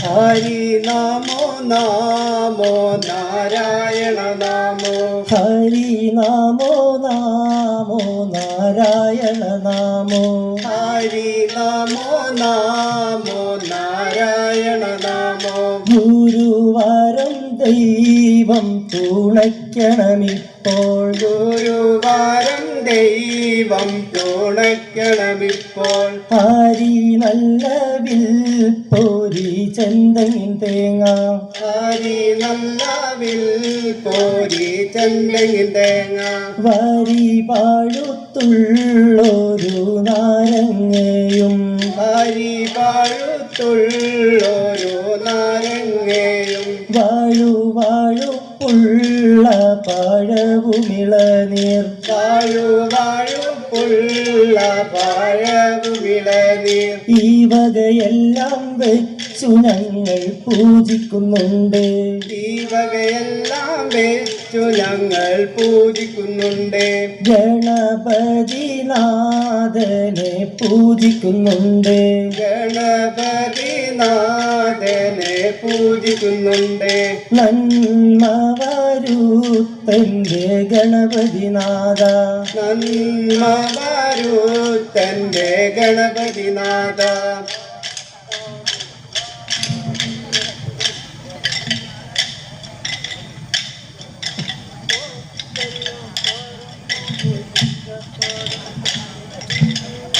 ഹരി നാമോ നാമോ നാരായണ നാമോ. ഹരി നാമോ നാമോ നാരായണ നാമോ. ഹരി നാമോ നാമോ നാരായണ നാമോ. ഗുരുവാരം ദൈവം തുണയ്ക്കണമിപ്പോൾ. ഗുരുവാരം ദൈവം തുണയ്ക്കണമിപ്പോൾ. ഹരി നല്ല വിൽപ്പൊരി ചെന്തങ്ങിൻ തേങ്ങ. ഹരി നല്ലാവിൽ പോരി ചന്തങ്ങിൻ തേങ്ങ. വരി പാഴുത്തുള്ളൊരു നാരങ്ങയും. ഹരി പാഴുത്തുള്ളൊരു നാരങ്ങയും. വാഴു വാഴുപ്പുള്ള പഴവുമിളനീർ. വാഴു വാഴുപ്പുള്ള പഴവുമിളനീർ. ഈ വകയെല്ലാം വെച്ചു ഞങ്ങൾ പൂജിക്കുന്നുണ്ട്. ഈ വകയെല്ലാം വെച്ചു ഞങ്ങൾ പൂജിക്കുന്നുണ്ട്. ഗണപതി നാഥനെ പൂജിക്കുന്നുണ്ട്. ഗണപതി നാഥനെ പൂജിക്കുന്നുണ്ട്. നന്മ തന്റെ ഗണപതി നാഥ നന്മ തന്റെ ഗണപതിനാഥ.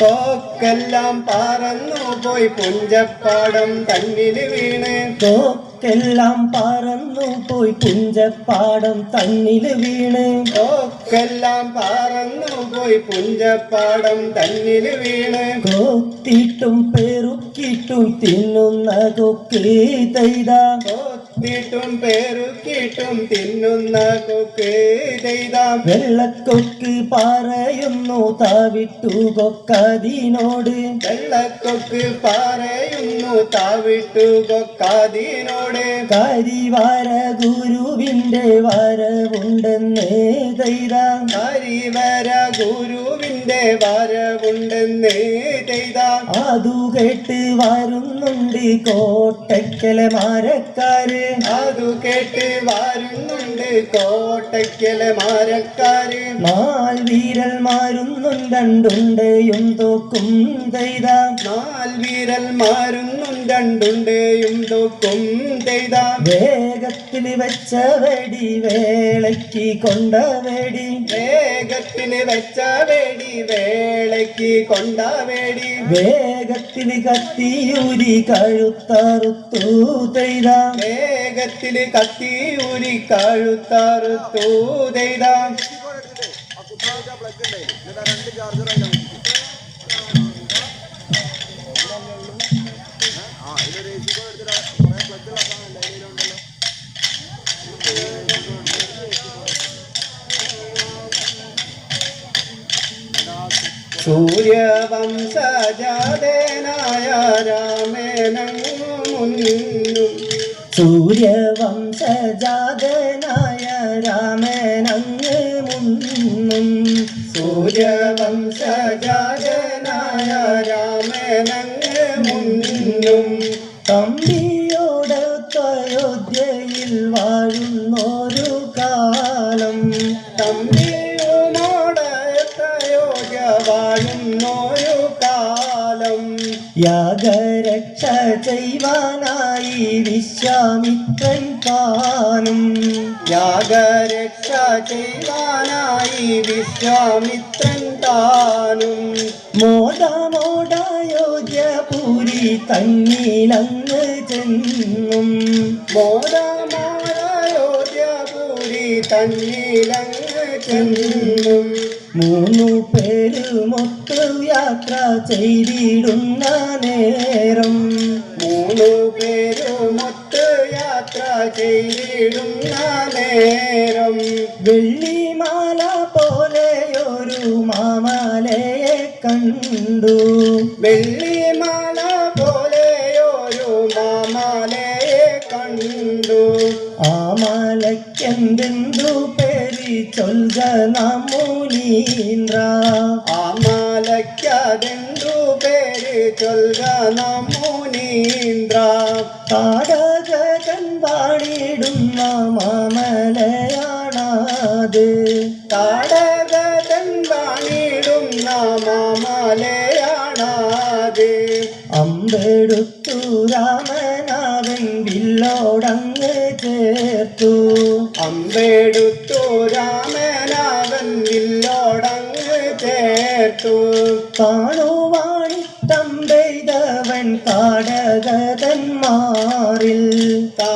കോക്കെല്ലാം പറന്നു പോയി പുഞ്ചപ്പാടം തന്നിൽ വീണ്. തോക്കെല്ലാം പറന്നു പോയി പുഞ്ചപ്പാടം തന്നിൽ വീണ്. പോക്കെല്ലാം പറന്നു പോയി പുഞ്ചപ്പാടം തന്നിൽ വീണ്. കോത്തിട്ടും പെറുക്കിട്ടും തിന്നുന്ന കൊക്ക് തൈത പേരു പെറുക്കിട്ടും തിന്നുന്ന കൊക്ക് ചെയ്ത. വെള്ളക്കൊക്ക് പറയുന്നു താവിട്ടു കൊക്കാദീനോട് വെള്ളക്കൊക്ക് പറയുന്നു താവിട്ടു കൊക്കാതിനോട്. കരിവാര ഗുരുവിന്റെ വരവുണ്ടെന്ന് തൈത ഹരിവര ഗുരുവിന്റെ വാരവുണ്ടെന്ന് ചെയ്ത. അതു കേട്ട് വരുന്നുണ്ട് കോട്ടയ്ക്കലെ മരക്കാര്. അതു കേട്ട് വരുന്നുണ്ട് കോട്ടയ്ക്കലെ മാരക്കാര്. നാൾ വീരന്മാരുന്നും രണ്ടുണ്ടയും തോക്കും ചെയ്ത. നാൽ വീരന്മാരുന്നും രണ്ടുണ്ടേയും തോക്കും ചെയ്ത. വേഗത്തിൽ വെച്ച വെടി വേളയ്ക്ക് കൊണ്ട വെടി. വേഗത്തിന് വെച്ച വേടി വേളയ്ക്ക് കൊണ്ട വേടി. വേഗത്തിൽ കത്തിയൂരി കഴുത്തറുത്തു തൈത വേഗത്തിൽ കത്തി ഊരി കഴുത്തറുത്തു ചെയ്ത സൂര്യവംശജാതനായ രാമേനങ്ങു മുന്നും സൂര്യവംശജാതനായ രാമനങ്ങ് മുന്നും സൂര്യവംശജാതനായ രാമേനങ്ങ് വിശ്വാമിത്രൻ യാഗരക്ഷ ചെയ്യുവാനായി വിശ്വാമിത്രൻ താനും മോദമോടായോധ്യപുരി തന്നിലങ്ങ് ചെന്നും മോദമോദയോധ്യപൂരി തന്നിലങ്ങ് ചെന്നും മൂന്നു പേരുമൊത്തു യാത്ര ചെയ്തിടുന്ന നേരം മൂന്നു പേരുമൊ ചെയ്തിടുന്ന നേരം. വെള്ളിമാല ഒരു മാമലയെ കണ്ടു. വെള്ളിമാല ഒരു മാമാലയെ കണ്ടു. ആ മാലയ്ക്കെന്തെന്തു പേരി ചൊല്ല നമുനീന്ദ്ര ആ മാലയ്ക്കതെന്തു പേര് ചൊൽക നമുനീന്ദ്ര താടകൻ പാടിടുന്ന മാമലയാണാത്. താടകതൻ വാണിടുന്ന മാമലയാണാത്. അമ്പെടുത്തു രാമനാവൻ വില്ലോടങ്ങ് ചേർത്തു. അമ്പെടുത്തു രാമനാവൻ വില്ലോടങ്ങ് ചേർത്തു. കാണുവാണി തമ്പെയ്തവൻ താടകതന്മാരിൽ താണുവാണിട്ടെയ്തവൻ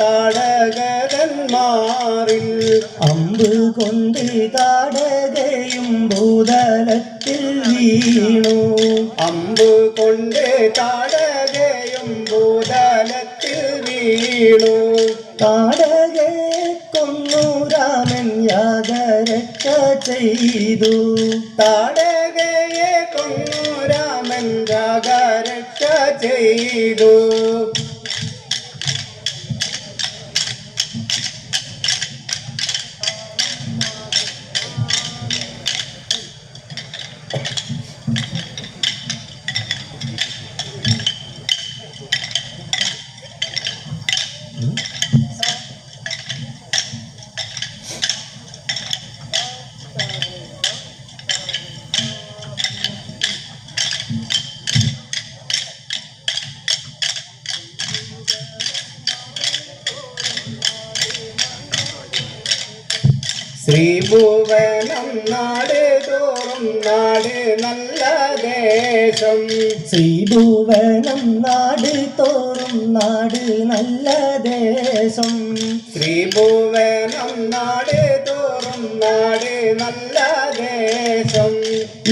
താടകന്മാരിൽ അമ്പ് കൊണ്ട് താടകയും ഭൂതലത്തിൽ വീണു. അമ്പ് കൊണ്ട് താടകയും ഭൂതലത്തിൽ വീണു. താടകയെ കൊന്നു രാമൻ യാഗരക്ഷ ചെയ്തു. താടകയെ കൊന്നു രാമൻ രാഗരക്ഷ ചെയ്തു. നാട് നല്ല ദേശം. ശ്രീഭുവനം നാട് തോറും നാട് നല്ല ദേശം. ശ്രീഭുവനം നാട് തോറും നാട് നല്ല ദേശം.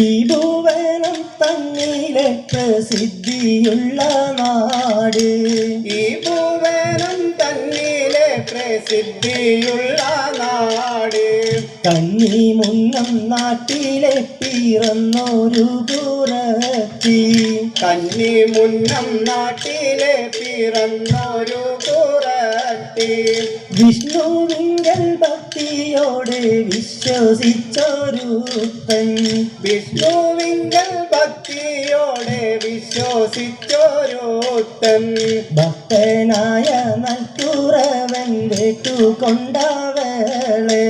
ഈ ഭുവനം തന്നിലെ പ്രസിദ്ധിയുള്ള നാട്. ഈ ഭുവനം തന്നിലെ പ്രസിദ്ധിയുള്ള നാട്. കന്നി മുന്നം നാട്ടിലെ പിറന്നൊരു പുറത്തി കന്നി മുന്നം നാട്ടിലെ പിറന്നൊരു കുറത്തി വിഷ്ണുവിങ്കൽ ഭക്തിയോടെ വിശ്വസിച്ചൊരുത്തൻ വിഷ്ണുവിങ്കൽ ഭക്തിയോടെ വിശ്വസിച്ചൊരുത്തൻ ഭക്തനായ നൽകുറവൻ വേട്ടുകൊണ്ടവളെ.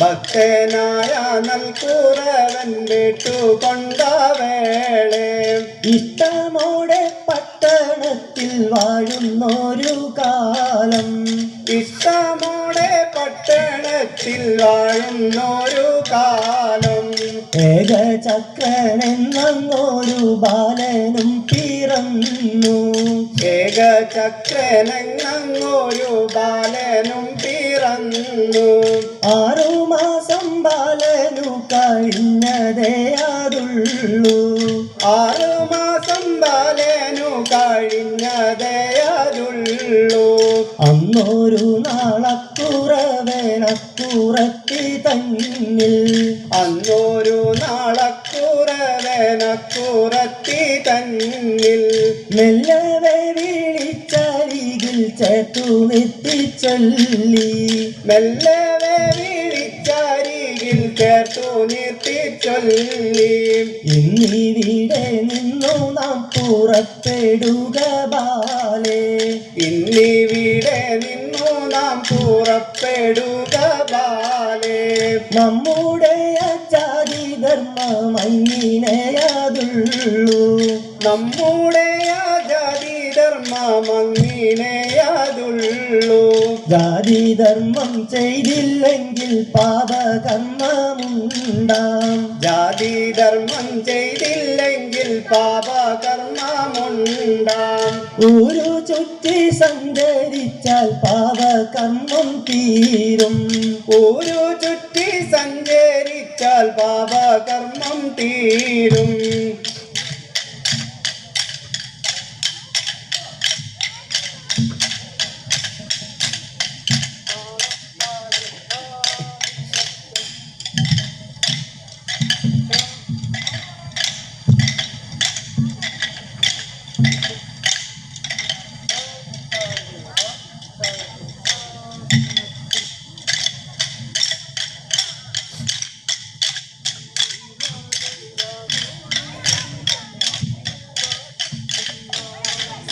ഭക്തനായ നൽകുറവൻ വീട്ടുകൊണ്ടവേളെ. ഇഷ്ടമോടെ പട്ടണത്തിൽ വാഴുന്നൊരു കാലം. ഇഷ്ടമോടെ പട്ടണത്തിൽ വാഴുന്നൊരു കാലം. ഏകചക്രനെന്നൊരു ബാലനും പിറന്നു. ഏകചക്രനങ്ങൊരു ബാലനും പിറന്നു ആറുമാസം ബാലനു കഴിഞ്ഞതേ അതുള്ളൂ ആറുമാസം ബാലനു കഴിഞ്ഞതേ അതുള്ളു അന്നൊരു നാളക്കുറവേനക്കുറത്തി തന്നിൽ. അന്നൊരു നാളക്കുറവേനക്കുറത്തി തന്നിൽ. മെല്ലവെ വിളിച്ചരികിൽ മെല്ലെ നിർത്തിച്ചൊല്ലി മെല്ലവെ വിളിച്ചരികിൽ ചേർത്തു നിർത്തി ചൊല്ലി ഇന്നിവിടെ നിന്നു നാം പുറപ്പെടുക ബാലേ. ഇന്നിവിടെ നിന്നു നാം പുറപ്പെടുക ബാലേ. നമ്മുടെ ജാതി ധർമ്മം അങ്ങിനെയതുള്ളൂ. നമ്മുടെ ജാതി ധർമ്മം അങ്ങിനെയതുള്ളൂ ജാതി ധർമ്മം ചെയ്തില്ലെങ്കിൽ പാപകർമ്മമുണ്ടാം. ജാതി ധർമ്മം ചെയ്തില്ലെങ്കിൽ പാപകർമ്മമുണ്ടാം. ഒരു ചുറ്റി സഞ്ചരിച്ചാൽ പാപകർമ്മം തീരും. ഒരു ചുറ്റി സഞ്ചരിച്ചാൽ പാപകർമ്മം തീരും.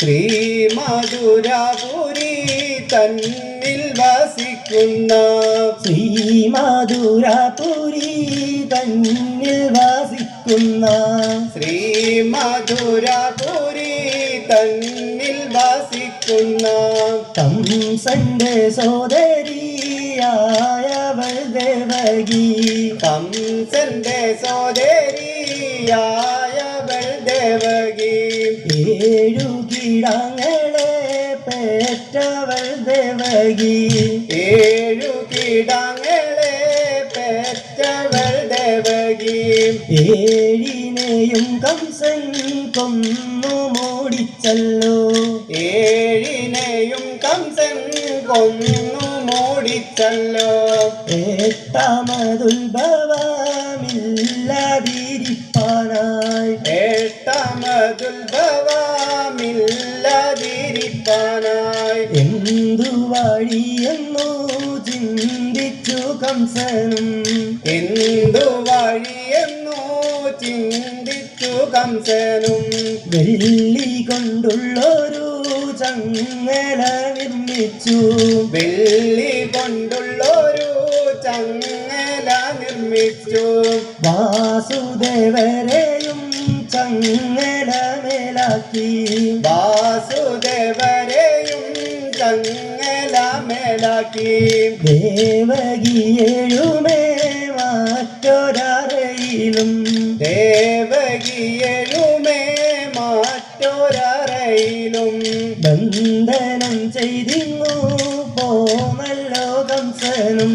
ശ്രീ മധുരാപുരി തന്നിൽ വസിക്കുന്ന ശ്രീ മധുരപുരി തന്നിൽ വാസിക്കുന്ന ശ്രീ മധുരാപുരി തന്നിൽ വസിക്കുന്ന സോദരി സോദരിയായവൾ ദേവകി. കംസന്റെ സോദരിയായവൾ ദേവകി ഏഴു കിടങ്ങളെ പെറ്റവൾ ദേവകി ഏഴിനെയും കംസൻ കൊന്നു മോടിച്ചല്ലോ. ഏഴിനെയും കംസൻ കൊന്നു മോടിച്ചല്ലോ. എട്ടാമതുൽഭവമില്ലാതിരിപ്പാനായി ഏട്ടമതുൽഭവമില്ലതിരിപ്പാനായി. എന്തു വഴിയെന്നു ചിന്തിച്ചു കംസനും. എന്തു വഴിയെന്നു ചിന്തിച്ചു കംസനും. വെള്ളി കൊണ്ടുള്ളൊരു ചങ്ങല നിർമ്മിച്ചു. വെള്ളി കൊണ്ടുള്ളൊരു ചങ്ങല നിർമ്മിച്ചു. വാസുദേവരെയും ചങ്ങല മേലാക്കി. വാസുദേവരെയും ചങ്ങല മേലാക്കി ദേവകിയേഴുമേ മാറ്റൊരറയിലും. ദേവകിയെഴുമേ മാറ്റൊരറയിലും. ബന്ധനം ചെയ്തിങ്ങു പോമല്ലോ കംസനും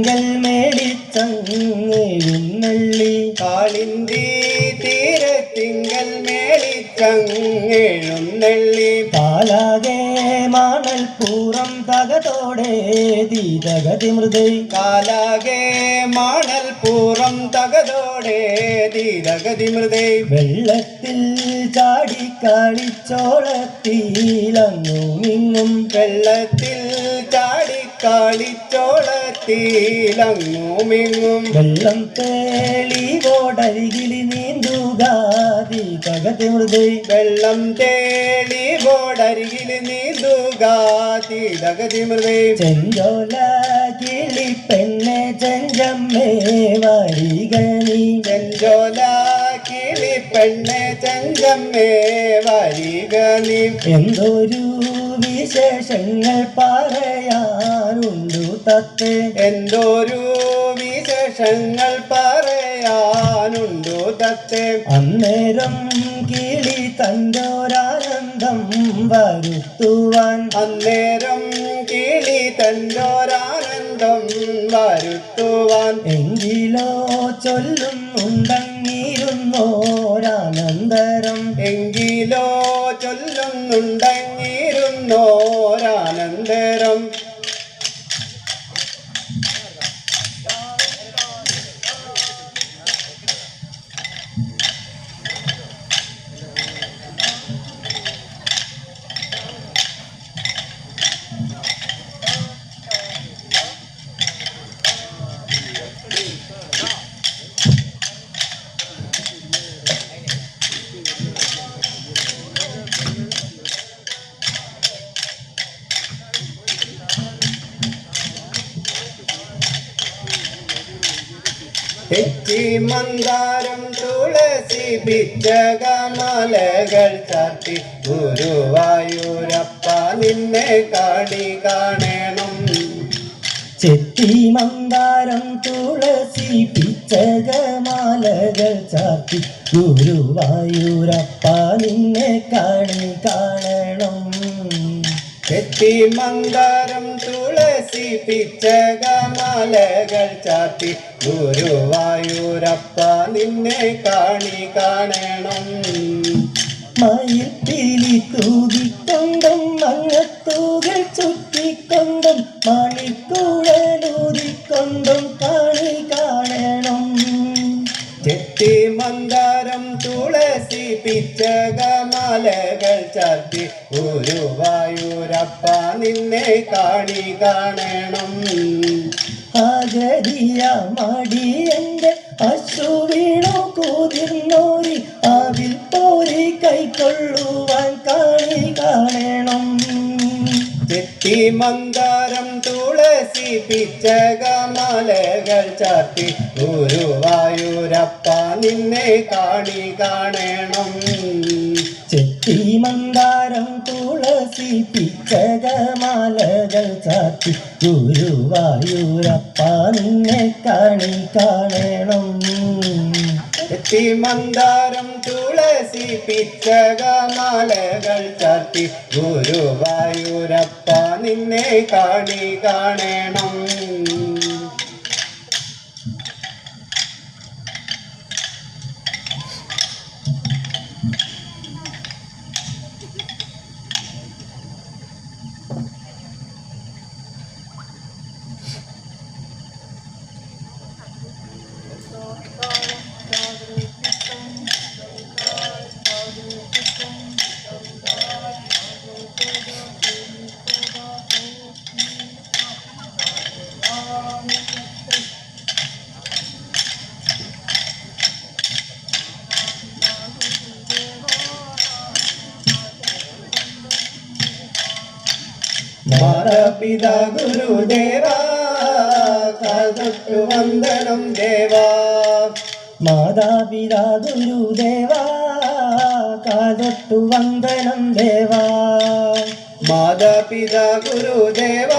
തിങ്കൾ മേടിച്ചങ്ങെഴുന്നള്ളി കാളിന്തി തീരത്തിങ്കൽ മേളിച്ചങ്ങെഴുന്നള്ളി പാലാകെ മാണൽ പൂറം തകതോടെ ദീതഗതി മൃദൈ കാലാകെ മാണൽ പൂറം തകതോടെ ദീതഗതി മൃദേ വെള്ളത്തിൽ ചാടി കളിച്ചോളത്തിലങ്ങുമിങ്ങും. വെള്ളത്തിൽ ചാടിക്കാളിച്ചോളത്തിലങ്ങുമിങ്ങും വെള്ളം തേളിവോടരികിൽ നീന്തുക തീകകത്തെ മൃദൈ. വെള്ളം തേളി ഓടരികിൽ നീന്തുക തീരഗതി മൃദേ. ചെഞ്ചോല കിളി പെണ്ണെ ചെഞ്ചമ്മേ വരികണി ചെഞ്ചോല പെണ്ണെ ചങ്കമ്മേ വരിക നീ എന്തൊരു വിശേഷങ്ങൾ പറയാനുണ്ടു തത്തേ? എന്തൊരു വിശേഷങ്ങൾ പറയാനുണ്ടു തത്തേ? അന്നേരം കിളി തന്റോരാനന്ദം വരുത്തുവാൻ അന്നേരം കിളി തന്റൊരാനന്ദം വരുത്തുവാൻ എങ്കിലോ ചൊല്ലും ഉണ്ടങ്ങിയിരുന്നോരാനന്തരം എങ്കിലോ ചൊല്ലുന്നുണ്ടങ്ങിരുന്നോരാനന്തരം മന്ദാരം തുളസി പിച്ചകമലകൾ ചാർത്തി. ഗുരുവായൂരപ്പ നിന്നെ കാണി കാണണം. ചെത്തി മന്ദാരം തുളസി പിച്ചകമാലകൾ ചാർത്തി. ഗുരുവായൂരപ്പ നിന്നെ കാണി കാണണം. ചെത്തി മന്ദാരം തുളസി പിച്ചകമലകൾ ചാത്തി ഗുരുവായൂരപ്പ നിന്നെ കാണി കാണണം. മയിൽ പിലി തൂകിക്കോ ചുറ്റിക്കൊണ്ടും മങ്ങത്തൂകൾ ചുറ്റിക്കൊണ്ടും മണിക്കൂടലൂതിക്കൊണ്ടും കാണി കാണണം. ചെത്തി മന്ദാരം തുളസി പിച്ചകമലകൾ ചാർത്തി. ഗുരുവായൂരപ്പ നിന്നെ കാണി കാണണം. ആചരിയ മടിയന്റെ അശ്രു വീണു കൂതിർന്നോരി ആവിൽ പോരി കൈക്കൊള്ളുവാൻ കാണി കാണണം. ചെത്തി മന്ദാരം തുളസി പിച്ചകമാലകൾ ചാത്തി ഗുരുവായൂരപ്പ നിന്നെ കാണി കാണണം. ചെത്തി മന്ദാരം തുളസി പിച്ചകമാലകൾ ചാത്തി ഗുരുവായൂരപ്പ നിന്നെ കാണി കാണണം. ചെത്തി മന്ദാരം തുളസി പിച്ചകമാലകൾ ചാർത്തി. ഗുരുവായൂരപ്പ നിന്നെ കാണി കാണണം. മാതാപിതാ ഗുരുദേവ വന്ദനം ദേവാ. മാതാപിതാ ഗുരുദേവ കാതൊട്ടു വന്ദനം ദേവാ. മാതാപിതാ ഗുരുദേവ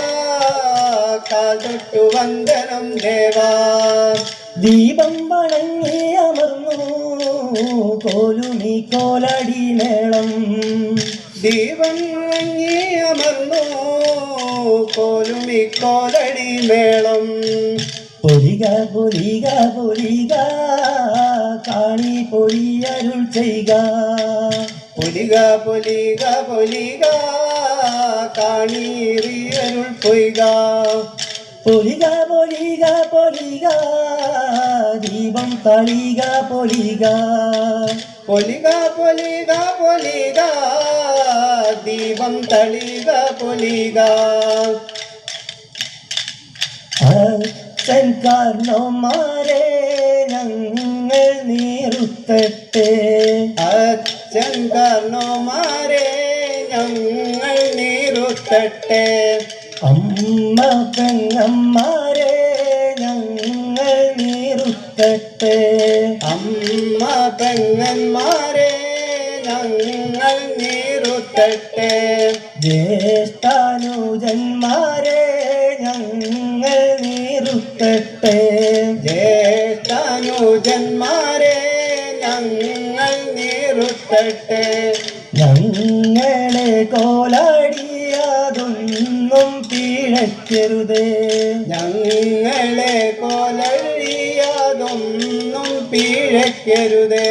കാതൊട്ടു വന്ദനം ദേവാ. ദീപം വണങ്ങി അമർന്നു കോലുമി കോലടി മേളം. ദീപം അങ്ങി അമർന്നു കോലുമി ഇക്കോലടി മേളം. പൊരിക പൊരിക പൊരിക കാണി പൊരി അരുൾ ചെയ്യുക പൊലിക പൊലിക പൊലിക അരുൾ പൊയ്ക. പൊലിക പൊലിക പൊലിക ദീപം തളിക പൊലിക. പൊലിക പൊലിക പൊലിക ദീപം തളിക പൊലിക. അച്ഛൻ കാരണോമാരെ ഞങ്ങൾ നീറുത്തട്ടെ അച്ഛൻ കാരണോമാരെ ഞങ്ങൾ നീറുത്തട്ടെ അമ്മ പെങ്ങന്മാരെ ഞങ്ങൾ നീറുത്തട്ടെ. അമ്മ പെങ്ങന്മാരെ ഞങ്ങൾ നീറുത്തട്ടെ. ജ്യേഷ്ഠാനുജന്മാരെ ഞങ്ങൾ നീറുത്തട്ടെ. ജ്യേഷ്ഠാനുജന്മാരെ ഞങ്ങൾ നീറുത്തട്ടെ. ഞങ്ങളെ കോലാടിയാതൊന്നും പിഴയ്ക്കരുതേ ഞങ്ങളെ കൊലഴിയാതൊന്നും പിഴയ്ക്കരുതേ.